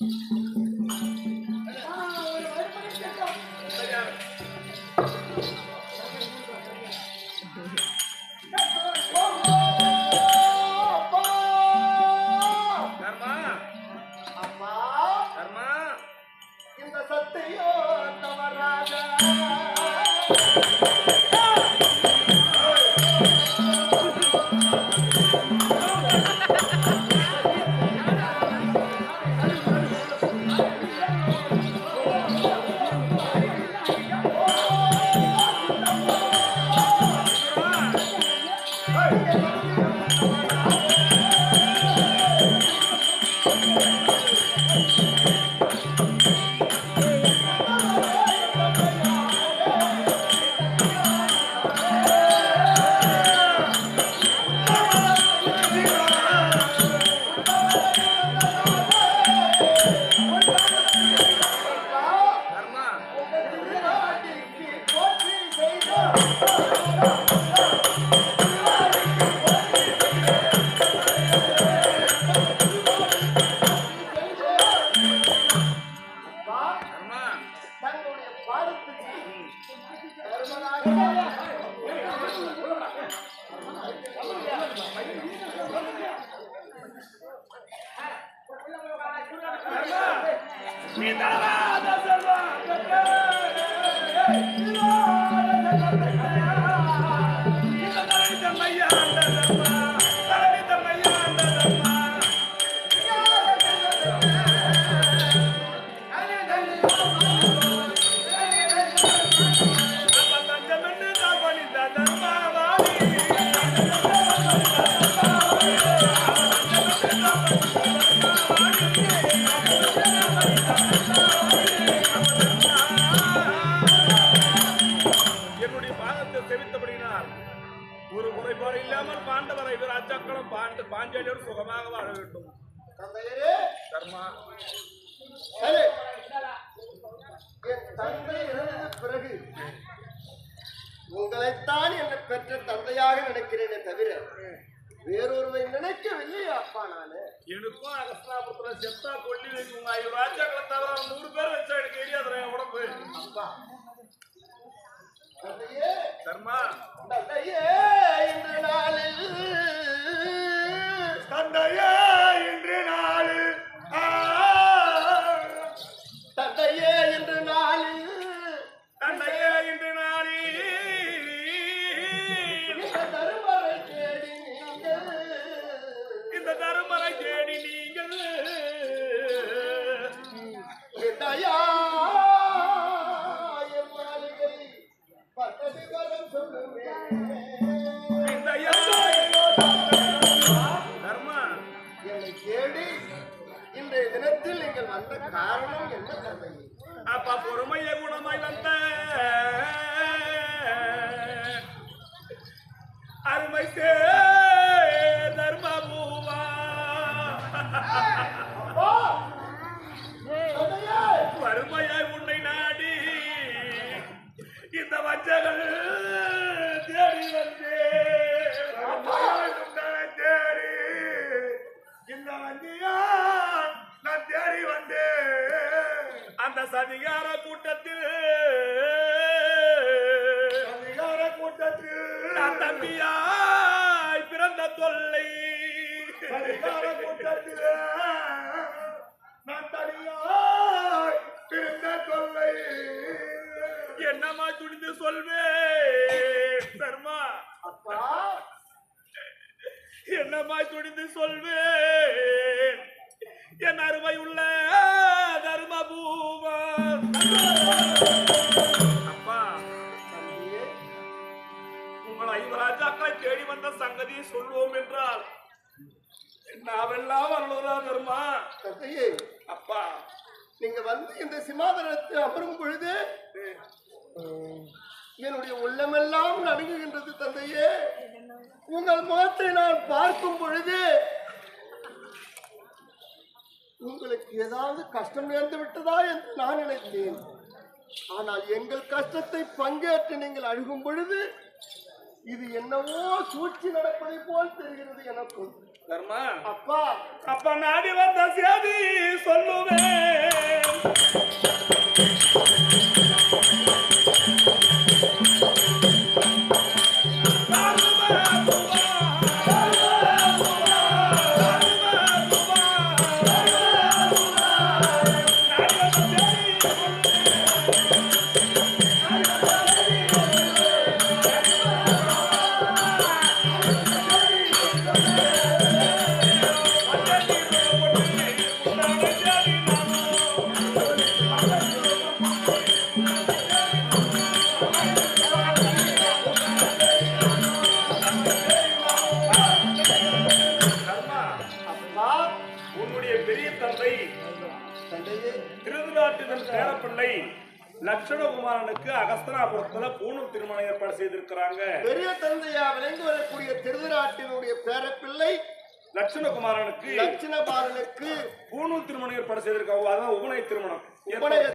தர்மா நீ ஒரு குறைபாடு இல்லாமல் பாண்டவரை இவர் அச்சக்களும் பாண்டு பாஞ்சாலியோடு சுகமாக வாழ வேண்டும். என் தந்தை இறந்த பிறகு உங்களைத்தான் என்னை பெற்ற தந்தையாக நினைக்கிறேனே தவிர வேறொருவை நினைக்கவில்லை அப்பா நானு. எனக்கும் அகஸ்தாபுரத்துல செத்தா கொல்லி உங்க ஐயோ ராஜாக்களை தவிர நூறு பேர் வச்சா எனக்கு தெரியாதுடா என் உடம்பு. அப்பா தந்தையே தர்மா தந்தையே இன்று நாளில் தந்தையா இன்று நாள். தந்தையே இன்று நாளில் தந்தையா இன்று நாளில் இந்த தருமரை தேடி நீங்கள். இந்த தருமரை தேடி நீங்கள். என்னையா என்னை தேடி இன்றைய தினத்தில் நீங்கள் வந்த காரணம் என்ன தந்தை அப்பா பொறுமைய குணமாய் வந்த அருமை சே தர்மபூமா வறுமையாய் உன்னை நாடி இந்த வஞ்சகள் அந்த சதிகார கூட்டத்தில். சதிகார கூட்டத்தில். நான் தம்பியாய் பிறந்த தொல்லை. சதிகார கூட்டத்தில். நான் தனியாய் பிறந்த தொல்லை. என்னமா துணிந்து சொல்வேன் தர்மா அப்பா. என்னமாய் துணிந்து சொல்வேன் என் அருமை உள்ள ஐவராஜாக்களை தேடி வந்த சங்கதியை சொல்வோம் என்றால் நாவெல்லாம் வரலா தர்மா தந்தையே அப்பா. நீங்க வந்து இந்த சிமாதனத்தில் அமரும் பொழுது என்னுடைய உள்ளமெல்லாம் நடுங்குகின்றது தந்தையே உங்கள் முகத்தை நான் பார்க்கும் பொழுது ஏதாவது கஷ்டம் நேர்ந்து விட்டதா என்று நான் நினைத்தேன். ஆனால் எங்கள் கஷ்டத்தை பங்கேற்று நீங்கள் அழுகும் பொழுது இது என்னவோ சூழ்ச்சி நடப்பதை போல் தெரிகிறது எனக்கும். தர்மா அப்பா. அப்ப நாடி வந்த சேதி சொல்லுவேன். தன் பேரப்பிள்ளை லட்சணகுமாரனுக்கு அகஸ்தனாபுரத்துல பூணூல் திருமணம் ஏற்பாடு செய்திருக்கிறாங்க. பெரிய தந்தையா விளங்கி வரக்கூடிய திருதராட்டினுடைய பேரப்பிள்ளை லட்சணகுமாரனுக்கு லட்சுணபாலனுக்கு பூணூல் திருமணம் ஏற்பாடு செய்திருக்காங்க. அதான் உபநய திருமணம். உபநய